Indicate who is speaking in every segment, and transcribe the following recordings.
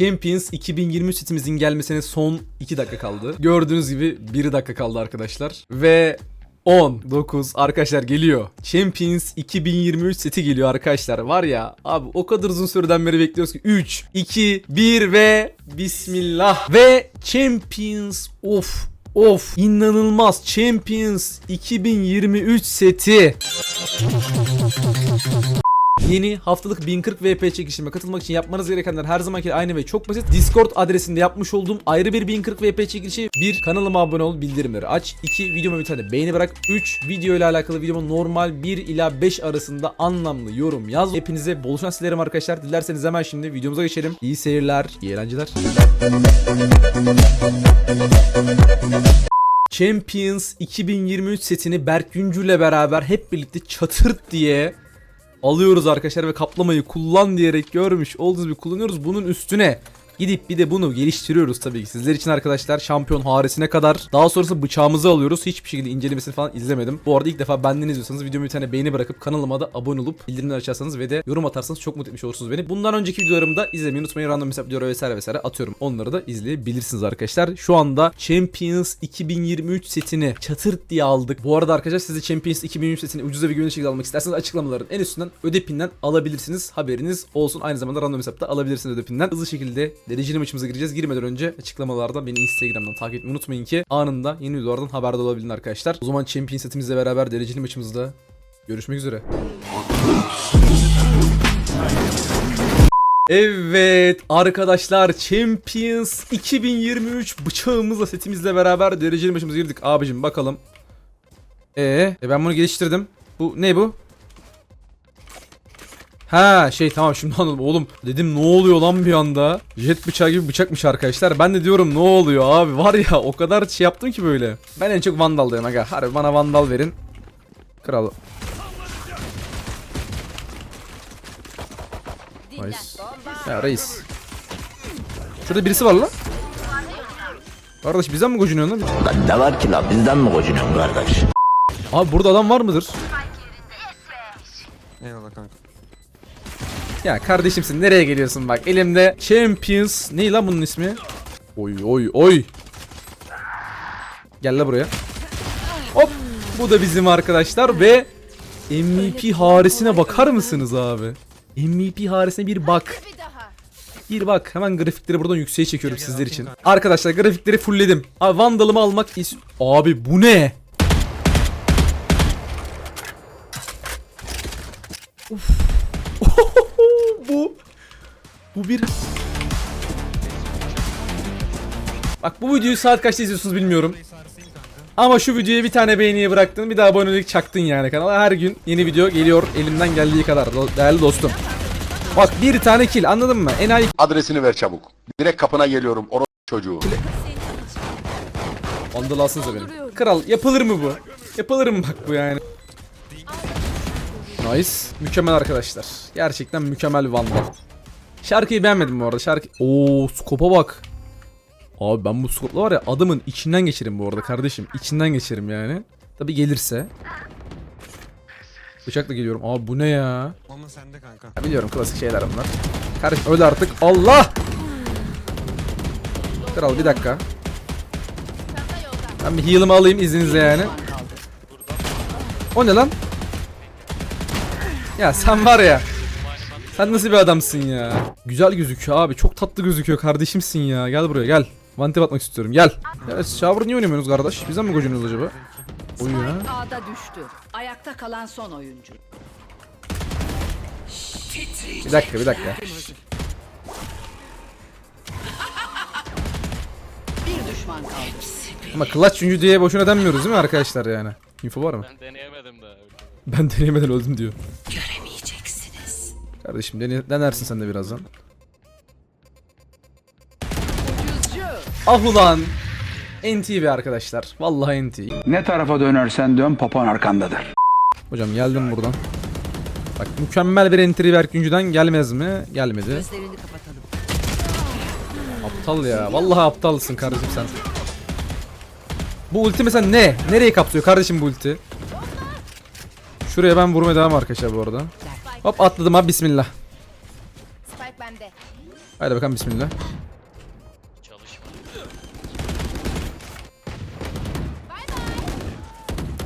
Speaker 1: Champions 2023 setimizin gelmesine son 2 dakika kaldı. Gördüğünüz gibi 1 dakika kaldı arkadaşlar. Ve 10, 9 arkadaşlar geliyor. Champions 2023 seti geliyor arkadaşlar. Var ya abi o kadar uzun süreden beri bekliyoruz ki 3, 2, 1 ve Bismillah. Ve Champions of of inanılmaz Champions 2023 seti. Yeni haftalık 1040 VP çekişime katılmak için yapmanız gerekenler her zamanki aynı ve çok basit. Discord adresinde yapmış olduğum ayrı bir 1040 VP çekilişi. 1. Kanalıma abone ol, bildirimleri aç. 2. Videoma bir tane beğeni bırak. 3. Video ile alakalı videoma normal 1 ila 5 arasında anlamlı yorum yaz. Hepinize bol şans dilerim arkadaşlar. Dilerseniz hemen şimdi videomuza geçelim. İyi seyirler, iyi eğlenceler. Champions 2023 setini Berk Güncü ile beraber hep birlikte çatırt diye alıyoruz arkadaşlar ve kaplamayı kullan diyerek görmüş olduğunuz bir kullanıyoruz. Bunun üstüne gidip bir de bunu geliştiriyoruz tabii ki. Sizler için arkadaşlar şampiyon haresine kadar. Daha sonrasında bıçağımızı alıyoruz. Hiçbir şekilde incelemesini falan izlemedim. Bu arada ilk defa benden izliyorsanız videomu bir tane beğeni bırakıp kanalıma da abone olup bildirimleri açarsanız ve de yorum atarsanız çok mutlu etmiş olursunuz beni. Bundan önceki videolarımı da izlemeyi unutmayın. Random hesap videoları vesaire vesaire atıyorum. Onları da izleyebilirsiniz arkadaşlar. Şu anda Champions 2023 setini çatırt diye aldık. Bu arada arkadaşlar siz de Champions 2023 setini ucuza ve güvenilir şekilde almak isterseniz açıklamaların en üstünden ödepinden alabilirsiniz. Haberiniz olsun. Aynı zamanda random hesapta alabilirsiniz ödepinden. Hızlı şekilde dereceli maçımıza gireceğiz. Girmeden önce açıklamalarda beni Instagram'dan takip etmeyi unutmayın ki anında yeni videolardan haberdar olabilin arkadaşlar. O zaman Champions setimizle beraber dereceli maçımızda görüşmek üzere. Evet arkadaşlar Champions 2023 bıçağımızla setimizle beraber dereceli maçımıza girdik. Abicim bakalım. Ee, e ben bunu geliştirdim. Bu ne bu? Ha şey tamam şimdi anladım. Oğlum dedim ne oluyor lan bir anda? Jet bıçağı gibi bıçakmış arkadaşlar. Ben de diyorum ne oluyor abi? Var ya o kadar şey yaptım ki böyle. Ben en çok vandaldayım aga. Harbi bana vandal verin. Kral. Nice. Ya reis. Şurada birisi var lan. Kardeş bizden mi gocunuyorsun lan?
Speaker 2: Ne var ki la bizden mi gocunuyorsun kardeş?
Speaker 1: Abi burada adam var mıdır? Ya kardeşimsin nereye geliyorsun bak elimde Champions ne lan bunun ismi? Oy oy oy. Gel la buraya. Hop bu da bizim arkadaşlar ve MVP harisine bakar mısınız abi? MVP harisine bir bak. Bir bak hemen grafikleri buradan yükseğe çekiyorum sizler için. Arkadaşlar grafikleri fullledim. Abi Vandal'ımı almak is... Abi bu ne? Bu bu bir Bak bu videoyu saat kaçta izliyorsunuz bilmiyorum. Ama şu videoya bir tane beğeniye bıraktın bir daha abonelik çaktın yani kanala. Her gün yeni video geliyor elimden geldiği kadar değerli dostum. Bak bir tane kill anladın mı? Enayi
Speaker 3: Adresini ver çabuk. Direkt kapına geliyorum. Oro çocuğu.
Speaker 1: Vandal alsınıza benim. Kral yapılır mı bu? Yapılır mı bak bu yani? Nice. Mükemmel arkadaşlar. Gerçekten mükemmel Vandal. Şarkıyı beğenmedim bu arada. Şarkı... Oo skopa bak. Abi ben bu skopla var ya adamın içinden geçerim bu arada kardeşim. İçinden geçerim yani. Tabi gelirse. Bıçakla geliyorum. Abi bu ne ya?
Speaker 4: Mama sende kanka.
Speaker 1: Ya biliyorum klasik şeyler bunlar. Kardeşim öyle artık. Allah! Kral bir dakika. Ben bir heal'ımı alayım izninizle yani. O ne lan? Ya sen var ya. Sen nasıl bir adamsın ya? Güzel gözüküyor abi. Çok tatlı gözüküyor kardeşimsin ya. Gel buraya gel. Vante atmak istiyorum. Gel. Evet, Shower niye oynamıyorsunuz kardeş? Bizden mi gocunuyoruz acaba? Oy ya.
Speaker 5: Ağda düştü. Ayakta kalan son oyuncu.
Speaker 1: Bir dakika bir dakika.
Speaker 5: Bir düşman kaldı.
Speaker 1: Ama clutch çünkü diye boşuna denmiyoruz değil mi arkadaşlar yani? Info var mı?
Speaker 6: Ben deneyemedim daha.
Speaker 1: Ben deneyemeden öldüm diyor.
Speaker 5: Göremeyeceksiniz.
Speaker 1: Kardeşim dene- denersin sen de birazdan. Ah ulan. NT be arkadaşlar. Vallahi NT.
Speaker 7: Ne tarafa dönersen dön papan arkandadır.
Speaker 1: Hocam geldim buradan. Bak mükemmel bir entry Berk Güncü'den gelmez mi? Gelmedi. Aptal ya. Vallahi aptalsın kardeşim sen. Bu ulti mesela ne? Nereye kapsıyor kardeşim bu ulti? Şuraya ben vurmaya devam arkadaşlar bu arada. Hop atladım abi bismillah.
Speaker 8: Spike bende.
Speaker 1: Haydi bakalım bismillah.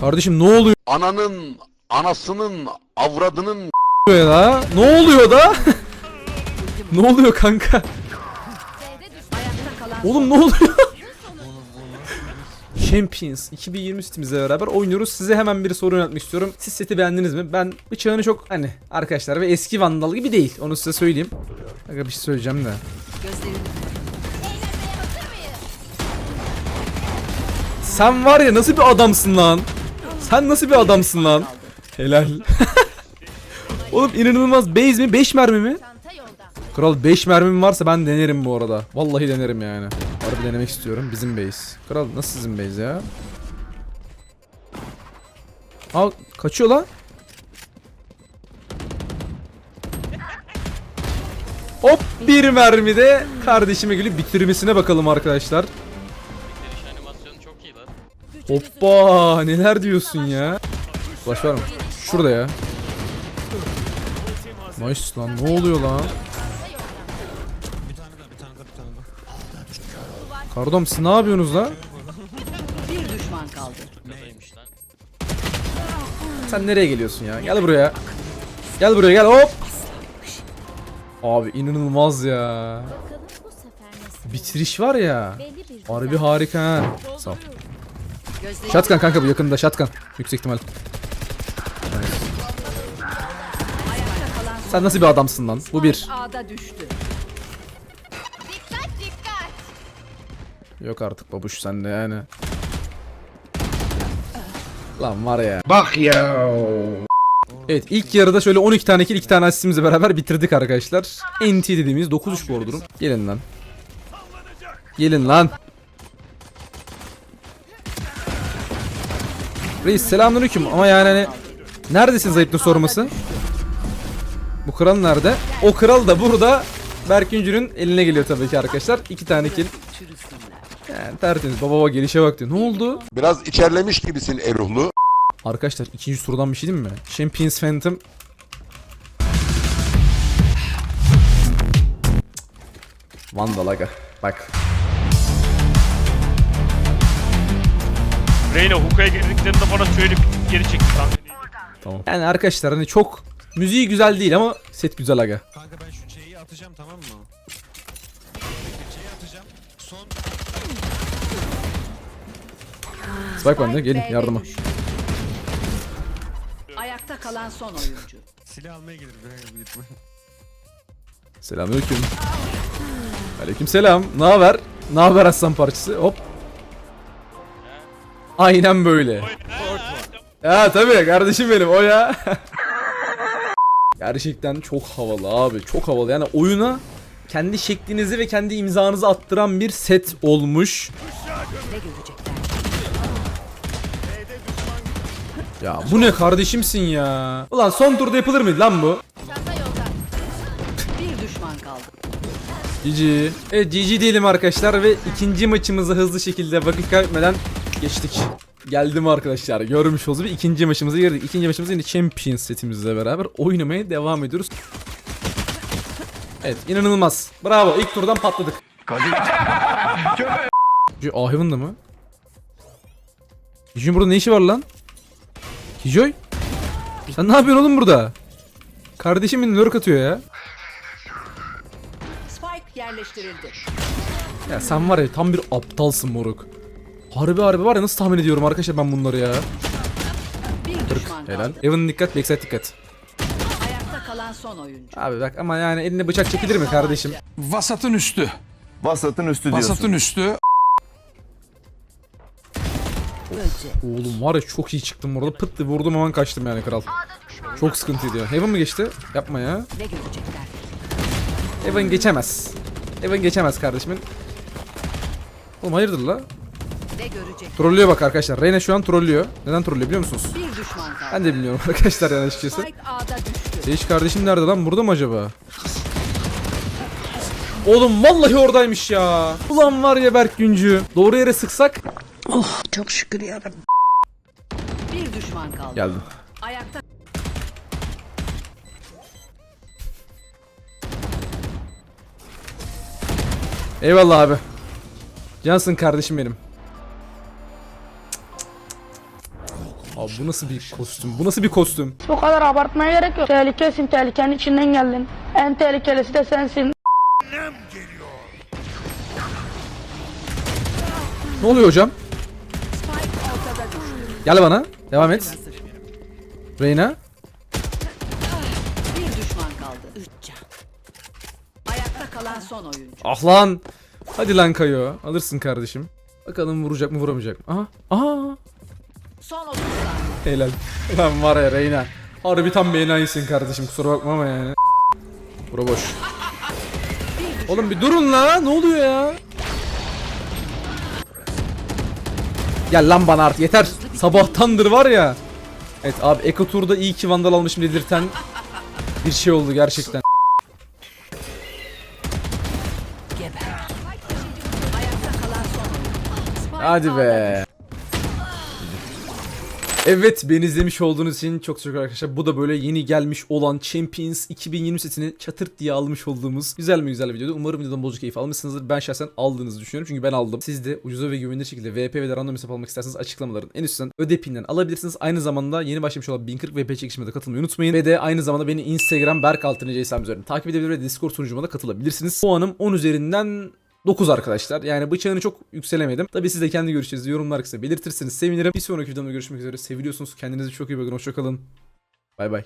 Speaker 1: Kardeşim ne oluyor
Speaker 3: Ananın, anasının, avradının
Speaker 1: ya? Ne oluyor da? ne oluyor kanka? Oğlum ne oluyor? Champions 2020 setimizle beraber oynuyoruz. Size hemen bir soru yöneltmek istiyorum. Siz seti beğendiniz mi? Ben bıçağını çok hani arkadaşlar ve eski Vandal gibi değil. Onu size söyleyeyim. Aga bir şey söyleyeceğim de. Sen var ya nasıl bir adamsın lan? Sen nasıl bir adamsın lan? Helal. Oğlum inanılmaz. Base mi? 5 mermi mi? Kral 5 mermim varsa ben denerim bu arada. Vallahi denerim yani. Harbi denemek istiyorum. Bizim base. Kral nasıl sizin base ya? Aa kaçıyor lan. Hop bir mermide kardeşime gülüp bitirmesine bakalım arkadaşlar.
Speaker 4: Bitiriş animasyonu çok iyi lan.
Speaker 1: Hoppa neler diyorsun ya? Flash var mı? Şurada ya. Nice lan ne oluyor lan? Kardom siz ne yapıyorsunuz lan?
Speaker 5: bir düşman kaldı.
Speaker 4: Lan.
Speaker 1: Sen nereye geliyorsun ya? Gel buraya. Gel buraya gel hop. Abi inanılmaz ya. Bitiriş var ya. Harbi harika ha. Sağ ol.
Speaker 5: Gözlerini
Speaker 1: Shotgun kanka bu yakında shotgun. Yüksek ihtimal. Sen nasıl bir adamsın lan? Bu bir.
Speaker 5: Düştü.
Speaker 1: Yok artık babuş sende yani. Lan var ya.
Speaker 6: Bak ya.
Speaker 1: Evet ilk yarıda şöyle 12 tane kill 2 tane asistimizle beraber bitirdik arkadaşlar. NT dediğimiz 9-3 bu durum. Gelin lan. Gelin lan. Reis selamünaleyküm ama yani hani neredesin zayıflığı sorması? Bu kral nerede? O kral da burada Berküncü'nün eline geliyor tabii ki arkadaşlar. 2 tane kill. Yani tertemiz baba baba gelişe bak diyor. Ne oldu?
Speaker 3: biraz içerlemiş gibisin Eruhlu.
Speaker 1: Arkadaşlar ikinci turdan bir şey değil mi? Champions Phantom Vandal aga. Bak.
Speaker 8: Reyna hukaya girdiklerinde bana söyleyip geri çekti.
Speaker 1: Tamam. Yani arkadaşlar hani çok müziği güzel değil ama set güzel aga.
Speaker 9: Kanka ben şu şeyi atacağım tamam mı? Şeyi atacağım. Son
Speaker 1: Spike bende gelin
Speaker 5: B'de
Speaker 1: yardıma.
Speaker 5: düştü. Ayakta kalan son oyuncu.
Speaker 9: silah almaya gelir büyük ihtimal.
Speaker 1: Selamünaleyküm. Aleyküm selam. Ne haber? Ne haber aslan parçası? Hop. Aynen böyle. Ya tabii kardeşim benim o ya. Gerçekten çok havalı abi. Çok havalı. Yani oyuna kendi şeklinizi ve kendi imzanızı attıran bir set olmuş.
Speaker 5: Ne görecekler?
Speaker 1: Ya bu ne kardeşimsin ya. Ulan son turda yapılır mıydı lan bu?
Speaker 5: Bir düşman kaldı.
Speaker 1: GG. Evet GG diyelim arkadaşlar ve ikinci maçımızı hızlı şekilde vakit kaybetmeden geçtik. Geldim arkadaşlar görmüş olduğunuz gibi ikinci maçımıza girdik. İkinci maçımızda yine Champions setimizle beraber oynamaya devam ediyoruz. Evet inanılmaz. Bravo ilk turdan patladık. Kijoy A Heaven'da mı? Kijoy'un burada ne işi var lan? Kijoy? Sen ne yapıyorsun oğlum burada? Kardeşimin lurk atıyor ya.
Speaker 5: Spike yerleştirildi.
Speaker 1: Ya sen var ya tam bir aptalsın moruk. Harbi harbi var ya nasıl tahmin ediyorum arkadaşlar ben bunları ya.
Speaker 5: Bir düşman
Speaker 1: Helal.
Speaker 5: kaldı.
Speaker 1: Evan'ın dikkat, backside dikkat.
Speaker 5: Ayakta kalan son oyuncu.
Speaker 1: Abi bak ama yani eline bıçak çekilir mi kardeşim?
Speaker 7: Vasatın üstü.
Speaker 2: Vasatın üstü diyorsun.
Speaker 7: Vasatın üstü.
Speaker 1: Oğlum var ya çok iyi çıktım orada pıt diye vurdum hemen kaçtım yani kral. Çok sıkıntıydı ya. Heaven mı geçti? Yapma ya. Heaven geçemez. Heaven geçemez kardeşimin. Oğlum hayırdır la? Trollüyor bak arkadaşlar. Reyna şu an trollüyor. Neden trollüyor biliyor musunuz? Ben de bilmiyorum arkadaşlar yani açıkçası. Sage kardeşim nerede lan? Burada mı acaba? Oğlum vallahi oradaymış ya. Ulan var ya Berk Güncü. Doğru yere sıksak.
Speaker 5: Bir düşman kaldı.
Speaker 1: Geldim.
Speaker 5: Ayakta
Speaker 1: Eyvallah abi. Cansın kardeşim benim. Abi bu nasıl bir kostüm? Bu nasıl bir kostüm?
Speaker 6: Bu kadar abartmaya gerek yok. Tehlikesin, tehlikenin içinden geldin. En tehlikelisi de sensin.
Speaker 1: Ne oluyor hocam? Gel bana. Devam et. Reyna.
Speaker 5: Bir düşman kaldı. Üç can. Ayakta kalan son oyuncu.
Speaker 1: Ah lan. Hadi lan Kayo. Alırsın kardeşim. Bakalım vuracak mı vuramayacak mı? Aha. Aha.
Speaker 5: Son 30 saniye.
Speaker 1: Helal. Lan var ya Reyna. Harbi tam bir enayisin kardeşim kusura bakma ama yani. Bura boş. Oğlum bir durun la. Ne oluyor ya? Gel lan bana artık yeter. Sabahtandır var ya. Evet abi Eko Tur'da iyi ki Vandal almışım dedirten bir şey oldu gerçekten. Hadi be. Evet beni izlemiş olduğunuz için çok teşekkür arkadaşlar. Bu da böyle yeni gelmiş olan Champions 2020 setini çatırt diye almış olduğumuz güzel mi güzel bir videodu. Umarım videodan bolca keyif almışsınızdır. Ben şahsen aldığınızı düşünüyorum çünkü ben aldım. Siz de ucuza ve güvenilir şekilde VP ve de random hesap almak isterseniz açıklamaların en üstten ödepinden alabilirsiniz. Aynı zamanda yeni başlamış olan 1040 VP çekişime de katılmayı unutmayın. Ve de aynı zamanda beni Instagram Berk hesabım üzerinden takip edebilir ve Discord sunucuma da katılabilirsiniz. Puanım 10 üzerinden 9 arkadaşlar. Yani bıçağını çok yükselemedim. Tabii siz de kendi görüşünüzü yorumlar kısa belirtirsiniz. Sevinirim. Bir sonraki videomda görüşmek üzere. Seviliyorsunuz. Kendinize çok iyi bakın. Hoşçakalın. Bay bay.